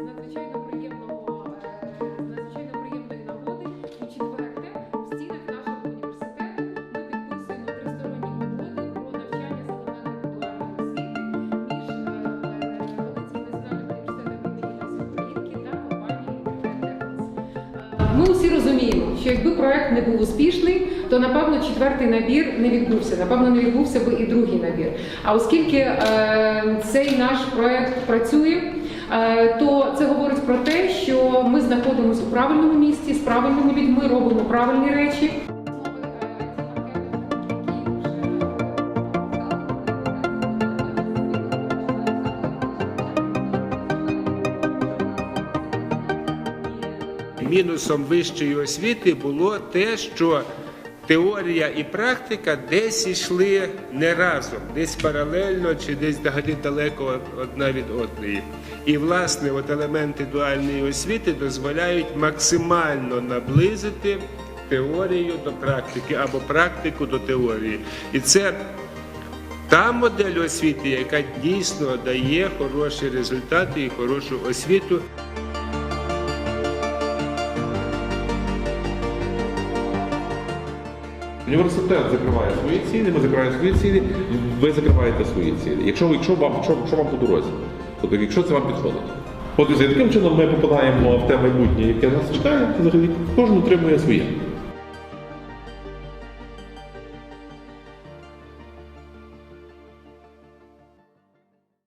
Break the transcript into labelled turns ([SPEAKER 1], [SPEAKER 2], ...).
[SPEAKER 1] з надзвичайно приємного е, приємної нагоди у четверте в стінах нашого університету ми підписуємо тристоронні угоди про навчання закладах індивідуальної освіти між е, та компанією. Ми усі розуміємо, що якби проект не був успішний, то напевно четвертий набір не відбувся. Напевно, не відбувся би і другий набір. А оскільки е, цей наш проект працює, то це говорить про те, що ми знаходимося у правильному місці з правильними людьми, робимо правильні речі.
[SPEAKER 2] Мінусом вищої освіти було те, що теорія і практика десь йшли не разом, десь паралельно чи десь далеко одна від одної. І, власне, от елементи дуальної освіти дозволяють максимально наблизити теорію до практики або практику до теорії. І це та модель освіти, яка дійсно дає хороші результати і хорошу освіту.
[SPEAKER 3] Університет закриває свої цілі, ми закриваємо свої цілі, ви закриваєте свої цілі. Якщо, якщо, вам, якщо, якщо вам по дорозі, тобто якщо це вам підходить. От і таким чином ми попадаємо в те майбутнє, яке нас чекає, взагалі кожен отримує своє.